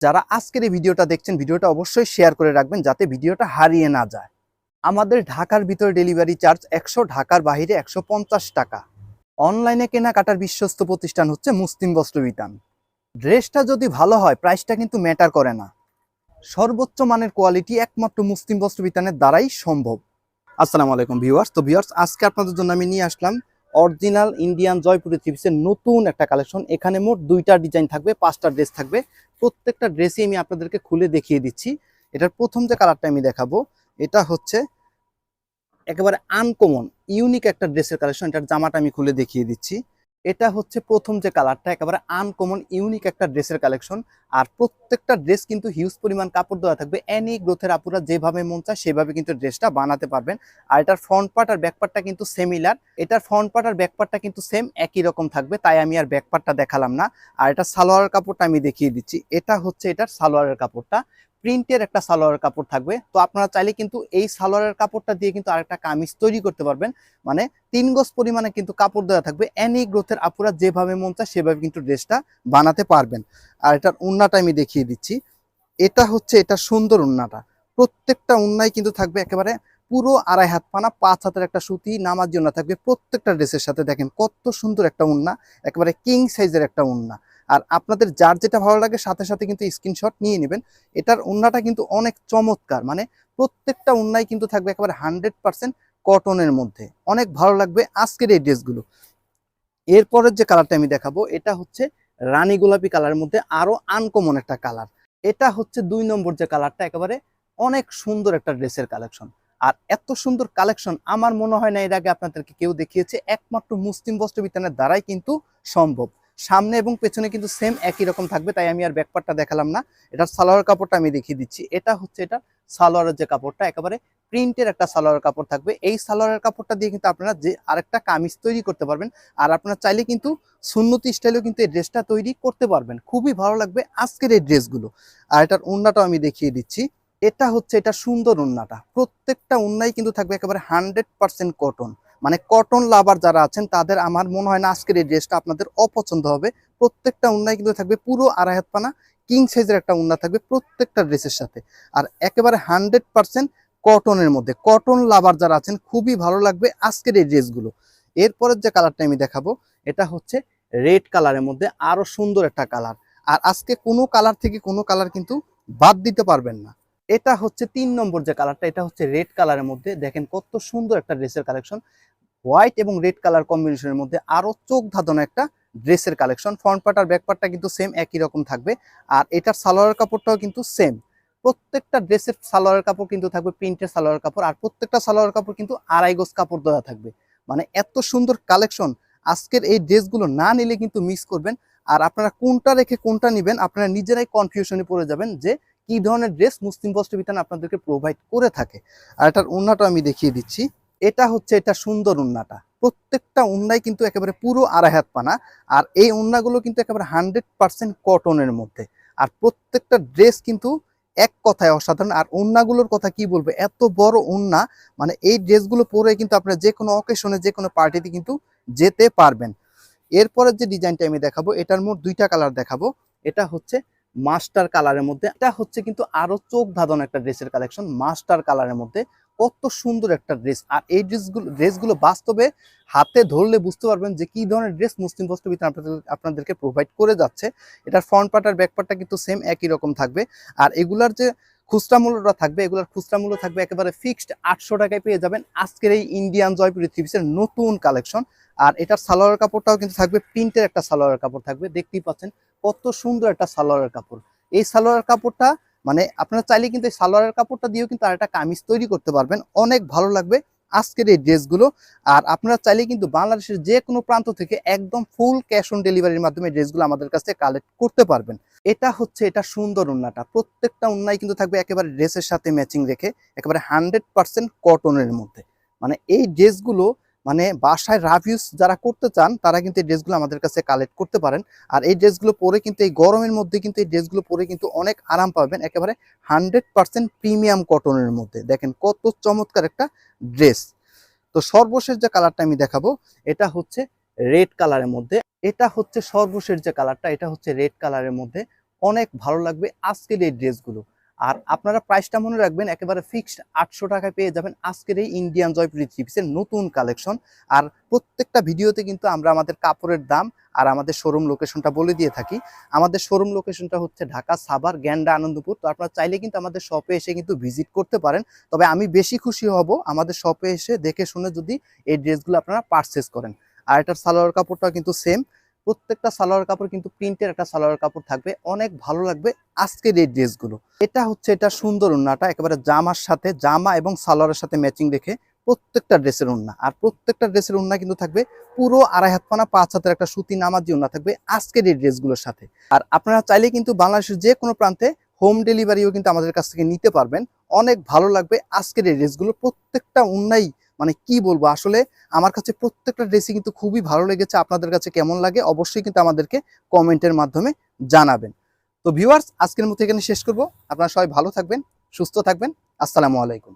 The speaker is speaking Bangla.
যারা আজকের এই ভিডিওটা দেখছেন, ভিডিওটা অবশ্যই শেয়ার করে রাখবেন যাতে ভিডিওটা হারিয়ে না যায়। আমাদের ঢাকার ভিতরে ডেলিভারি চার্জ একশো, ঢাকার বাইরে একশো টাকা। অনলাইনে কেনাকাটার বিশ্বস্ত প্রতিষ্ঠান হচ্ছে মুসলিম বস্ত্রবিতান ড্রেসটা যদি ভালো হয় প্রাইসটা কিন্তু ম্যাটার করে না। সর্বোচ্চ মানের কোয়ালিটি একমাত্র মুসলিম বস্ত্রবিতানের দ্বারাই সম্ভব। আসসালামু আলাইকুম ভিউয়ার্স তো ভিউয়ার্স আজকে আপনাদের জন্য আমি নিয়ে আসলাম অরিজিনাল ইন্ডিয়ান জয়পুরি থ্রিপিসের নতুন একটা কালেকশন। এখানে মোট দুইটা ডিজাইন থাকবে, পাঁচটা ড্রেস থাকবে। প্রত্যেকটা ড্রেসই আমি আপনাদেরকে খুলে দেখিয়ে দিচ্ছি। এটার প্রথম যে কালারটা আমি দেখাবো, এটা হচ্ছে একেবারে আনকমন ইউনিক একটা ড্রেসের কালেকশন। এটার জামাটা আমি খুলে দেখিয়ে দিচ্ছি। এটা হচ্ছে প্রথম যে কালারটা, একেবারে আনকমন ইউনিক একটা ড্রেসের কালেকশন আর প্রত্যেকটা ড্রেস কিন্তু হিউজ পরিমাণ কাপড় দেওয়া থাকবে। এনি গ্রোথের আপুরা যেভাবে মন চায়, সেভাবে কিন্তু ড্রেসটা বানাতে পারবেন। আর এটার ফ্রন্ট পার্ট আর ব্যাক পার্টটা কিন্তু সেমিলার এটার ফ্রন্ট পার্ট আর ব্যাক পার্টটা কিন্তু সেম একই রকম থাকবে, তাই আমি আর ব্যাক পার্টটা দেখালাম না। আর এটা সালোয়ারের কাপড়টা আমি দেখিয়ে দিচ্ছি। এটা হচ্ছে এটার সালোয়ারের কাপড়টা। প্রিন্টের একটা সালোয়ারের কাপড় থাকবে। তো আপনারা চাইলে কিন্তু এই সালোয়ারের কাপড়টা দিয়ে কিন্তু আরেকটা কামিজ তৈরি করতে পারবেন। মানে তিন গজ পরিমাণে কিন্তু কাপড় দেওয়া থাকবে। এনি গ্রোথের আপুরা যেভাবে মন চায় সেভাবে কিন্তু ড্রেসটা বানাতে পারবেন। আর এটার উন্নাটা আমি দেখিয়ে দিচ্ছি। এটা হচ্ছে এটা সুন্দর উন্নাটা। প্রত্যেকটা উন্নায় কিন্তু থাকবে একেবারে পুরো আড়াই হাত পানা, পাঁচ হাতের একটা সুতি নামার জন্য থাকবে প্রত্যেকটা ড্রেসের সাথে। দেখেন কত সুন্দর একটা উন্না, একেবারে কিং সাইজের একটা উন্না। আর আপনাদের যার যেটা ভালো লাগে সাথে সাথে কিন্তু স্ক্রিনশট নিয়ে নেবেন। এটার উন্নাটা কিন্তু অনেক চমৎকার মানে প্রত্যেকটা উন্নায় কিন্তু থাকবে একেবারে হান্ড্রেড পার্সেন্ট কটনের মধ্যে। অনেক ভালো লাগবে আজকের এই ড্রেসগুলো এরপরের যে কালারটা আমি দেখাবো, এটা হচ্ছে রানী গোলাপি কালারের মধ্যে আরও আনকমন একটা কালার এটা হচ্ছে দুই নম্বর যে কালারটা একেবারে অনেক সুন্দর একটা ড্রেসের কালেকশন আর এত সুন্দর কালেকশন আমার মনে হয় না এর আগে আপনাদেরকে কেউ দেখিয়েছে। একমাত্র মুসলিম বস্ত্র বিতানের দ্বারাই কিন্তু সম্ভব। সামনে এবং পেছনে কিন্তু সেম একই রকম থাকবে, তাই আমি আর ব্যাকপারটা দেখালাম না। এটার সালোয়ার কাপড়টা আমি দেখিয়ে দিচ্ছি। এটা হচ্ছে এটা সালোয়ারের যে কাপড়টা, একেবারে প্রিন্টের একটা সালোয়ার কাপড় থাকবে। এই সালোয়ারের কাপড়টা দিয়ে কিন্তু আপনারা যে আরেকটা কামিজ তৈরি করতে পারবেন, আর আপনারা চাইলে কিন্তু সুন্নতি স্টাইলেও কিন্তু এই ড্রেসটা তৈরি করতে পারবেন। খুবই ভালো লাগবে আজকের এই ড্রেসগুলো। আর এটার উন্নাটাও আমি দেখিয়ে দিচ্ছি। এটা হচ্ছে এটা সুন্দর উন্নাটা প্রত্যেকটা উন্নাই কিন্তু থাকবে একেবারে হান্ড্রেড পার্সেন্ট কটন মানে কটন লাভার যারা আছেন, তাদের আমার মনে হয় না আজকের এই ড্রেসটা আপনাদের অপছন্দ হবে। প্রত্যেকটা উন্নায় কিন্তু থাকবে পুরো আড়াই হাত পানা কিং সাইজের একটা উন্না থাকবে প্রত্যেকটা ড্রেসের সাথে। আর একেবারে হান্ড্রেড পার্সেন্ট কটনের মধ্যে। কটন লাভার যারা আছেন, খুবই ভালো লাগবে আজকের এই ড্রেসগুলো এরপরের যে কালারটা আমি দেখাবো, এটা হচ্ছে রেড কালারের মধ্যে আরও সুন্দর একটা কালার আর আজকে কোনো কালার থেকে কোনো কালার কিন্তু বাদ দিতে পারবেন না। এটা হচ্ছে তিন নম্বর যে কালারটা এটা হচ্ছে রেড কালারের মধ্যে। দেখেন কত সুন্দর একটা ড্রেসের কালেকশন হোয়াইট এবং রেড কালার কম্বিনেশনের মধ্যে আরও চোখ ধাঁধানো একটা ড্রেসের কালেকশন ফ্রন্ট পার্ট আর ব্যাক পার্টটা কিন্তু সেম একই রকম থাকবে। আর এটার সালোয়ার কাপড়টাও কিন্তু সেম প্রত্যেকটা ড্রেসের সালোয়ার কাপড় কিন্তু থাকবে প্রিন্টের সালোয়ার কাপড়। আর প্রত্যেকটা সালোয়ার কাপড় কিন্তু আড়াই গোজ কাপড় দেওয়া থাকবে। মানে এত সুন্দর কালেকশন আজকের এই ড্রেসগুলো না নিলে কিন্তু মিস করবেন। আর আপনারা কোনটা রেখে কোনটা নেবেন, আপনারা নিজেরাই কনফিউশনে পড়ে যাবেন যে কি ধরনের ড্রেস মুসলিম বস্ত্র বিতান আপনাদেরকে প্রোভাইড করে থাকে? আর এটার উন্নাটা আমি দেখিয়ে দিচ্ছি। এটা হচ্ছে এটা সুন্দর উন্নাটা। প্রত্যেকটা উন্নায় কিন্তু একেবারে পুরো আড়াই হাত পানা। আর এই উন্নাগুলো কিন্তু একেবারে হান্ড্রেড পার্সেন্ট কটনের মধ্যে। আর প্রত্যেকটা ড্রেস কিন্তু এক কথায় অসাধারণ। আর উন্নাগুলোর কথা কি বলব? এত বড় উন্না মানে এই ড্রেসগুলো পরে কিন্তু আপনারা যে কোনো অকেশনে যে কোনো পার্টিতে কিন্তু যেতে পারবেন। এরপরের যে ডিজাইনটা আমি দেখাবো, এটার মোট দুইটা কালার দেখাবো। এটা হচ্ছে মাস্টার কালারের মধ্যে। এটা হচ্ছে কিন্তু আরও চোখ ধাঁধানো একটা ড্রেসের কালেকশন মাস্টার কালারের মধ্যে কত সুন্দর একটা ড্রেস আর এই ড্রেসগুলো ড্রেসগুলো বাস্তবে হাতে ধরলে বুঝতে পারবেন যে কি ধরনের ড্রেস মুসলিম বস্ত্র বিতান আপনাদের, আপনাদেরকে প্রোভাইড করে যাচ্ছে। এটার ফ্রন্ট পার্ট আর ব্যাক পার্টটা কিন্তু সেম একই রকম থাকবে। আর এগুলার যে খুচরা মূল্যটা থাকবে, এগুলোর খুচরা মূল্য থাকবে একেবারে ফিক্সড আটশো টাকায় পেয়ে যাবেন আজকের এই ইন্ডিয়ান জয়পুরি থ্রি পিসের নতুন কালেকশন আর এটার সালোয়ার কাপড়টাও কিন্তু থাকবে, প্রিন্টের একটা সালোয়ার কাপড় থাকবে। দেখতেই পাচ্ছেন কত সুন্দর একটা সালোয়ারের কাপড়। এই সালোয়ার কাপড়টা মানে আপনারা চাইলে কিন্তু সালোয়ারের কাপড়টা দিয়েও কিন্তু আরেকটা কামিজ তৈরি করতে পারবেন। অনেক ভালো লাগবে আজকের এই ড্রেসগুলো। আর আপনারা চাইলে কিন্তু বাংলাদেশের যে কোনো প্রান্ত থেকে একদম ফুল ক্যাশ অন ডেলিভারির মাধ্যমে ড্রেসগুলো আমাদের কাছে কালেক্ট করতে পারবেন। এটা হচ্ছে, এটা সুন্দর উন্নাটা। প্রত্যেকটা উন্নাই কিন্তু থাকবে একেবারে ড্রেসের সাথে ম্যাচিং রেখে, একেবারে হান্ড্রেড পার্সেন্ট কটনের মধ্যে। মানে এই ড্রেসগুলো মানে বাসায় রাভিউস যারা করতে চান, তারা কিন্তু এই ড্রেসগুলো আমাদের কাছে কালেক্ট করতে পারেন। আর এই ড্রেসগুলো পরে কিন্তু, এই গরমের মধ্যে কিন্তু, এই ড্রেসগুলো পরে কিন্তু অনেক আরাম পাবেন। একেবারে হান্ড্রেড পার্সেন্ট প্রিমিয়াম কটনের মধ্যে। দেখেন কত চমৎকার একটা ড্রেস তো সর্বশেষ যে কালারটা আমি দেখাবো, এটা হচ্ছে রেড কালারের মধ্যে। এটা হচ্ছে সর্বশেষ যে কালারটা এটা হচ্ছে রেড কালারের মধ্যে। অনেক ভালো লাগবে আজকের এই ড্রেসগুলো আর আপনারা প্রাইসটা মনে রাখবেন, একেবারে ফিক্সড আটশো টাকায় পেয়ে যাবেন আজকের এই ইন্ডিয়ান জয়পুরি থ্রি নতুন কালেকশন আর প্রত্যেকটা ভিডিওতে কিন্তু আমরা আমাদের কাপড়ের দাম আর আমাদের শোরুম লোকেশনটা বলে দিয়ে থাকি। আমাদের শোরুম লোকেশনটা হচ্ছে ঢাকা সাভার, গ্যান্ডা, আনন্দপুর। তো আপনারা চাইলে কিন্তু আমাদের শপে এসে কিন্তু ভিজিট করতে পারেন। তবে আমি বেশি খুশি হব আমাদের শপে এসে দেখে শুনে যদি এই ড্রেসগুলো আপনারা পারচেস করেন। আর এটার সালোয়ার কাপড়টা কিন্তু সেম প্রত্যেকটা সালোয়ার কাপড় কিন্তু প্রিন্টের একটা সালোয়ার কাপড় থাকবে। অনেক ভালো লাগবে আজকের এই ড্রেসগুলো। এটা হচ্ছে এটা সুন্দর উন্নাটা, একেবারে জামার সাথে, জামা এবং সালোয়ারের সাথে ম্যাচিং রেখে প্রত্যেকটা ড্রেসের উন্না। আর প্রত্যেকটা ড্রেসের উন্না কিন্তু থাকবে পুরো আড়াই হাত পানা, পাঁচ হাতের একটা সুতি নামাজি উন্না থাকবে আজকের এই ড্রেসগুলোর সাথে। আর আপনারা চাইলে কিন্তু বাংলাদেশের যে কোনো প্রান্তে হোম ডেলিভারিও কিন্তু আমাদের কাছ থেকে নিতে পারবেন। অনেক ভালো লাগবে আজকের এই ড্রেসগুলো, প্রত্যেকটা উন্নাই মানে কি বলব? আসলে আমার কাছে প্রত্যেকটা ড্রেসই কিন্তু খুবই ভালো লেগেছে। আপনাদের কাছে কেমন লাগে অবশ্যই কিন্তু আমাদেরকে কমেন্টের মাধ্যমে জানাবেন। তো ভিউয়ার্স আজকের মতো এখানে শেষ করব। আপনারা সবাই ভালো থাকবেন, সুস্থ থাকবেন। আসসালামু আলাইকুম।